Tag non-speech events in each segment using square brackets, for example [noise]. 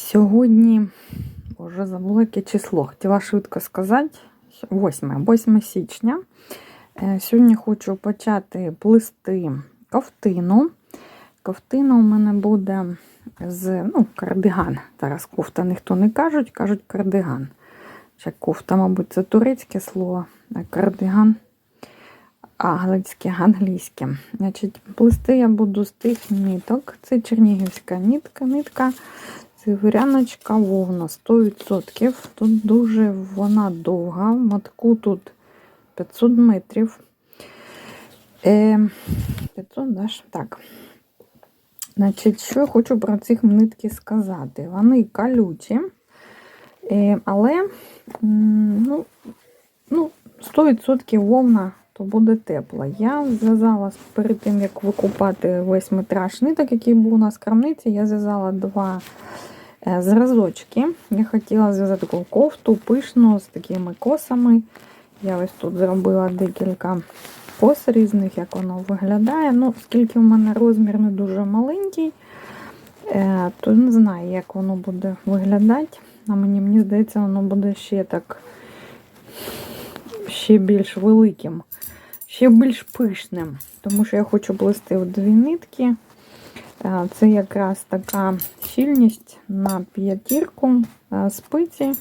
Сьогодні, вже забула яке число, хотіла швидко сказати. 8, 8 січня. Е, Сьогодні хочу почати плести ковтину. Ковтина у мене буде з ну, кардиган. Зараз кофта ніхто не кажуть, кажуть кардиган. Ще кофта, мабуть, це турецьке слово, а кардиган англійське, англійське. Значить, плести я буду з тих ниток. Це чернігівська нитка, нитка Цигуряночка вовна 100%. Тут дуже вона довга. Матку тут 500 метрів. Е, 500, да? Так. Значить, що я хочу про ці нитки сказати? Вони калючі, е, але ну, ну, 100% вовна то буде тепла. Я зв'язала перед тим, як викупати весь метраж ниток, який був у нас в крамниці, я зв'язала два е, зразочки. Я хотіла зв'язати таку кофту пишну з такими косами. Я ось тут зробила декілька кос різних, як воно виглядає. Ну, Оскільки в мене розмір не дуже маленький, е, то не знаю, як воно буде виглядати. А мені, мені здається, воно буде ще так ще більш великим, ще більш пишним. Тому що я хочу плести в дві нитки. Е, Це якраз така щільність на п'ятірку е, спиці.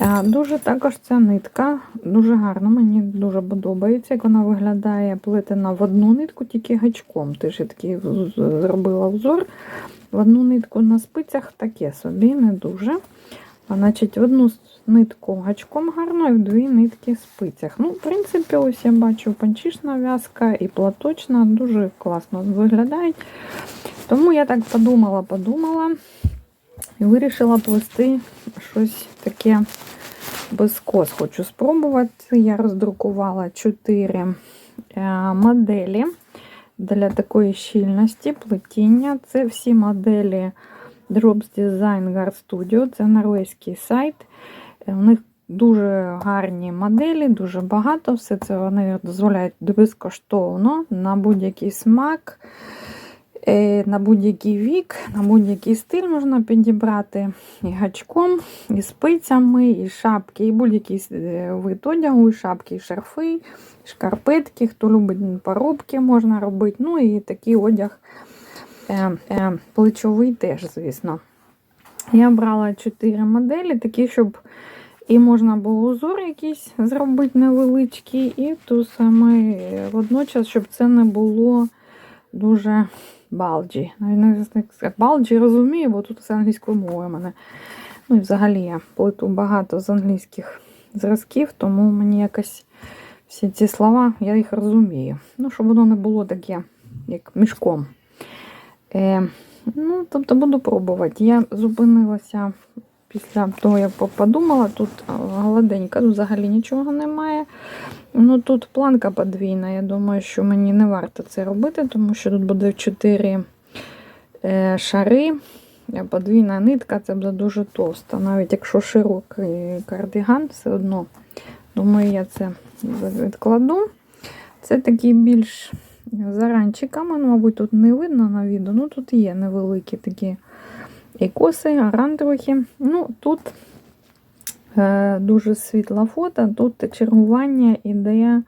Е, Дуже також ця нитка дуже гарна, мені дуже подобається, як вона виглядає плетена в одну нитку, тільки гачком. Ти ж такий зробила взор. В одну нитку на спицях таке собі, не дуже. А, значить, в одну нитку гачком гарно і в дві нитки спицях. Ну, в принципі, ось я бачу панчишна в'язка і платочна, дуже класно виглядають. Тому я так подумала, подумала і вирішила плести щось таке без кос. Хочу спробувати. Я роздрукувала 4 моделі для такої щільності плетіння. Це всі моделі Drops Design Guard Studio, це норвезький сайт. У них дуже гарні моделі, дуже багато. Все це вони дозволяють безкоштовно на будь-який смак, е, на будь-який вік, на будь-який стиль можна підібрати і гачком, і спицями, і шапки, і будь-який е, вид одягу, і шапки, і шарфи, і шкарпетки. Хто любить поробки, можна робити. Ну і такий одяг е, плечовий теж, звісно. Я брала 4 моделі, такі, щоб і можна було узор якийсь зробити невеличкий, і ту саме водночас, щоб це не було дуже балджі. Балджі розумію, бо тут все англійською мовою мене. Ну і взагалі я плету багато з англійських зразків, тому мені якось всі ці слова, я їх розумію. Ну, щоб воно не було таке, як мішком. Е, Ну, тобто буду пробувати. Я зупинилася після того, як подумала, тут гладенька, тут взагалі нічого немає. Ну, Тут планка подвійна. Я думаю, що мені не варто це робити, тому що тут буде 4 е, шари. Подвійна нитка це буде дуже товста. Навіть якщо широкий кардиган, все одно, думаю, я це відкладу. Це такий більш заранчиками, ну, мабуть, тут не видно на відео, ну тут є невеликі такі і коси, оранжеві. Ну, Тут е, дуже світла фото, тут чергування іде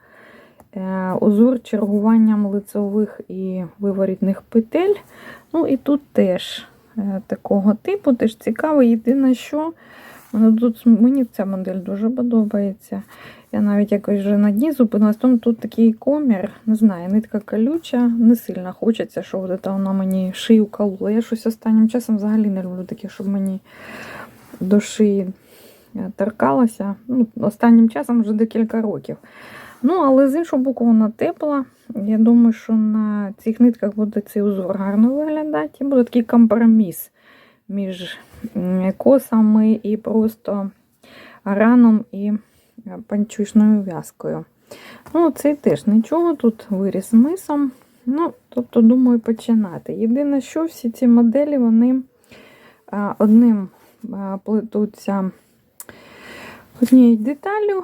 е, узор чергуванням лицевих і виворітних петель. Ну і тут теж е, такого типу, теж цікаво. Єдине, що тут мені ця модель дуже подобається. Я навіть якось вже на дні зупинилась, тому тут такий комір, не знаю, нитка колюча, не сильно хочеться, щоб вона мені шию колола. Я щось останнім часом взагалі не люблю таке, щоб мені до шиї е, торкалося. Ну, Останнім часом вже декілька років. Ну, але з іншого боку, вона тепла. Я думаю, що на цих нитках буде цей узор гарно виглядати. І буде такий компроміс між косами і просто раном і панчушною в'язкою. Ну, цей теж нічого, тут виріс мисом. Ну, тобто, думаю, починати. Єдине, що всі ці моделі, вони одним плетуться однією деталю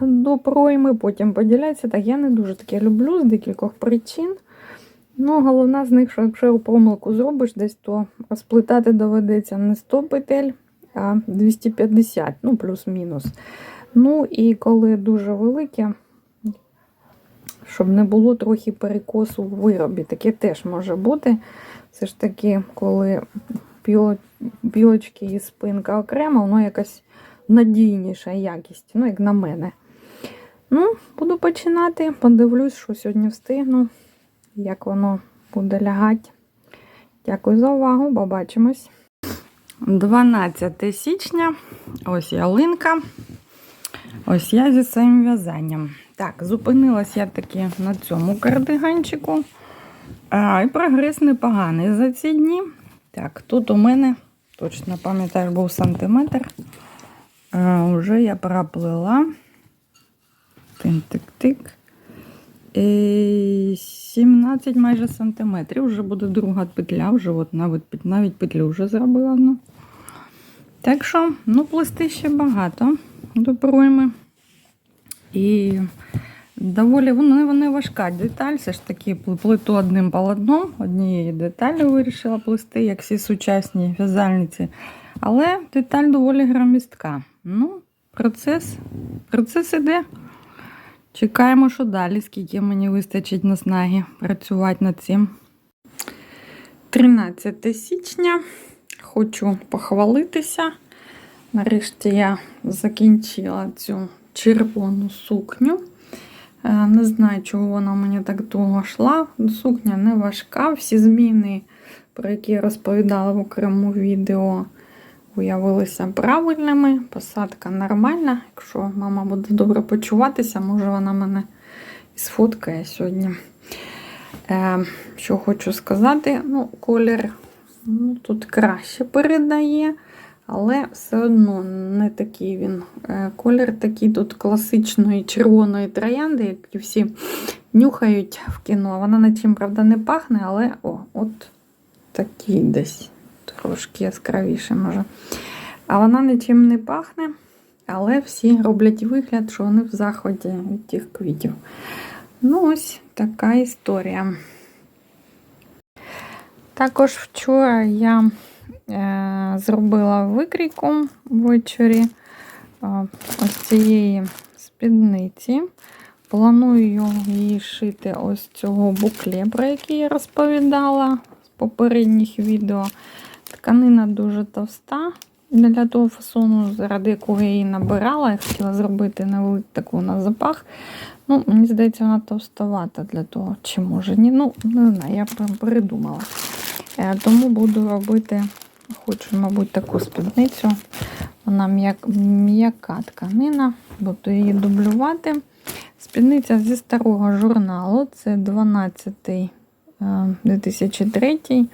до пройми, потім поділяються. Так, я не дуже таке люблю з декількох причин. Ну, головна з них, що якщо помилку зробиш десь, то розплетати доведеться не 100 петель, а 250, ну, плюс-мінус. Ну, і коли дуже велике, щоб не було трохи перекосу в виробі. Таке теж може бути. Все ж таки, коли пілочки і спинка окремо, воно якась надійніша якість, ну, як на мене. Ну, буду починати. Подивлюсь, що сьогодні встигну, як воно буде лягати. Дякую за увагу, побачимось. 12 січня. Ось ялинка. Ось я зі своїм в'язанням. Так, зупинилась я таки на цьому кардиганчику. А, і прогрес непоганий за ці дні. Так, тут у мене, точно пам'ятаю, був сантиметр. А, уже я проплила. Тик-тик-тик. І 17 майже сантиметрів. Вже буде друга петля, вже от навіть, навіть петлю вже зробила одну. Так що, ну, плести ще багато до пройми. І доволі вона не важка деталь. Все ж таки плиту одним полотном, однієї деталі вирішила плести, як всі сучасні в'язальниці. Але деталь доволі громістка. Ну, процес, процес іде. Чекаємо, що далі, скільки мені вистачить наснаги працювати над цим. 13 січня. Хочу похвалитися. Нарешті я закінчила цю червону сукню. Е, Не знаю, чого вона мені так довго йшла. Сукня не важка. Всі зміни, про які я розповідала в окремому відео, виявилися правильними. Посадка нормальна. Якщо мама буде добре почуватися, може вона мене і сфоткає сьогодні. Е, Що хочу сказати, ну, колір ну, тут краще передає. Але все одно не такий він. Е, Колір такий тут класичної червоної троянди, які всі нюхають в кіно. Вона нічим, правда, не пахне, але о, от такий десь трошки яскравіше може. А вона нічим не пахне, але всі роблять вигляд, що вони в заході від тих квітів. Ну, ось така історія. Також вчора я зробила викрійку ввечері е, ось цієї спідниці. Планую її шити ось цього букле, про який я розповідала з попередніх відео. Тканина дуже товста для того фасону, заради якого я її набирала. Я хотіла зробити невелику таку на запах. Ну, Мені здається, вона товстовата для того, чи може ні. Ну, не знаю, я прям передумала. Е, Тому буду робити, хочу, мабуть, таку спідницю. Вона м'як- м'яка тканина, буду її дублювати. Спідниця зі старого журналу, це 12 2003.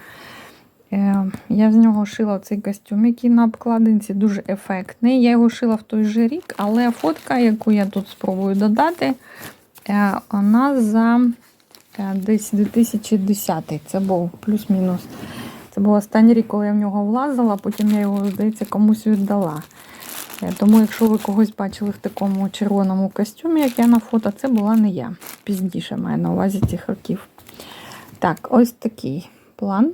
Е, Я з нього шила цей костюм, який на обкладинці дуже ефектний. Я його шила в той же рік, але фотка, яку я тут спробую додати, е, вона за е, десь 2010 Це був плюс-мінус. Був останній рік, коли я в нього влазила, потім я його, здається, комусь віддала. Е, Тому, якщо ви когось бачили в такому червоному костюмі, як я на фото, це була не я. Пізніше маю на увазі цих років. Так, ось такий план.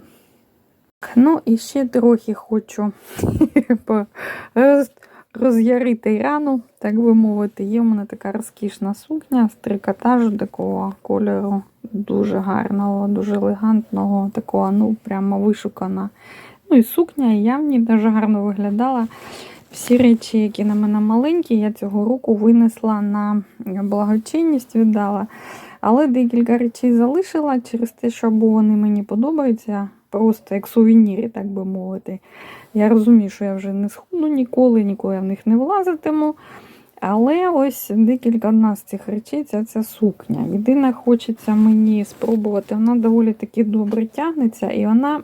Ну, і ще трохи хочу [laughs] роз'ярити рану, так би мовити. Є в мене така розкішна сукня з трикотажу такого кольору, дуже гарного, дуже елегантного, такого, ну, прямо вишукана. Ну і сукня, і я в ній дуже гарно виглядала. Всі речі, які на мене маленькі, я цього року винесла на благочинність, віддала. Але декілька речей залишила через те, що або вони мені подобаються, просто як сувеніри, так би мовити. Я розумію, що я вже не схудну ніколи, ніколи я в них не влазитиму. Але ось декілька одна з цих речей це ця сукня. Єдине, хочеться мені спробувати, вона доволі таки добре тягнеться, і вона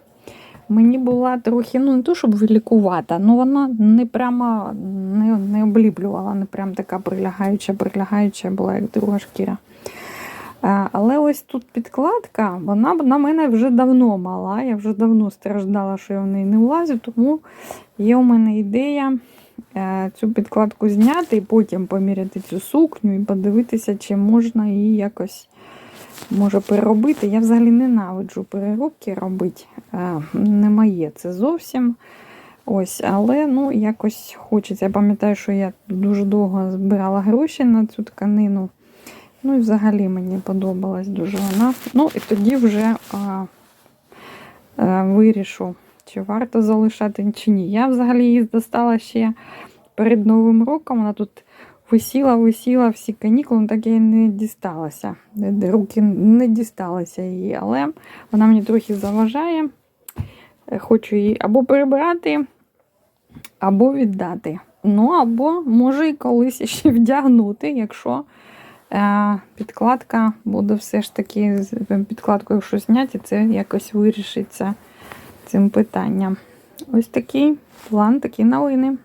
мені була трохи, ну не то, щоб вилікувата, але вона не прямо не, не обліплювала, не прям така прилягаюча, прилягаюча була, як друга шкіра. А, Але ось тут підкладка, вона на мене вже давно мала. Я вже давно страждала, що я в неї не влазю, тому є у мене ідея е, цю підкладку зняти і потім поміряти цю сукню і подивитися, чи можна її якось може переробити. Я взагалі ненавиджу переробки робити. Е, Не моє це зовсім. Ось, але ну, якось хочеться. Я пам'ятаю, що я дуже довго збирала гроші на цю тканину. Ну і взагалі мені подобалась дуже вона. Ну і тоді вже а, а, вирішу, чи варто залишати, чи ні. Я взагалі її достала ще перед Новим роком. Вона тут висіла, висіла всі канікули, ну, так я й не дісталася. Руки не дісталися її, але вона мені трохи заважає. Е, Хочу її або перебрати, або віддати. Ну, або може і колись ще вдягнути, якщо е, підкладка буде все ж таки з підкладкою щось зняти, це якось вирішиться цим питанням. Ось такий план, такі новини.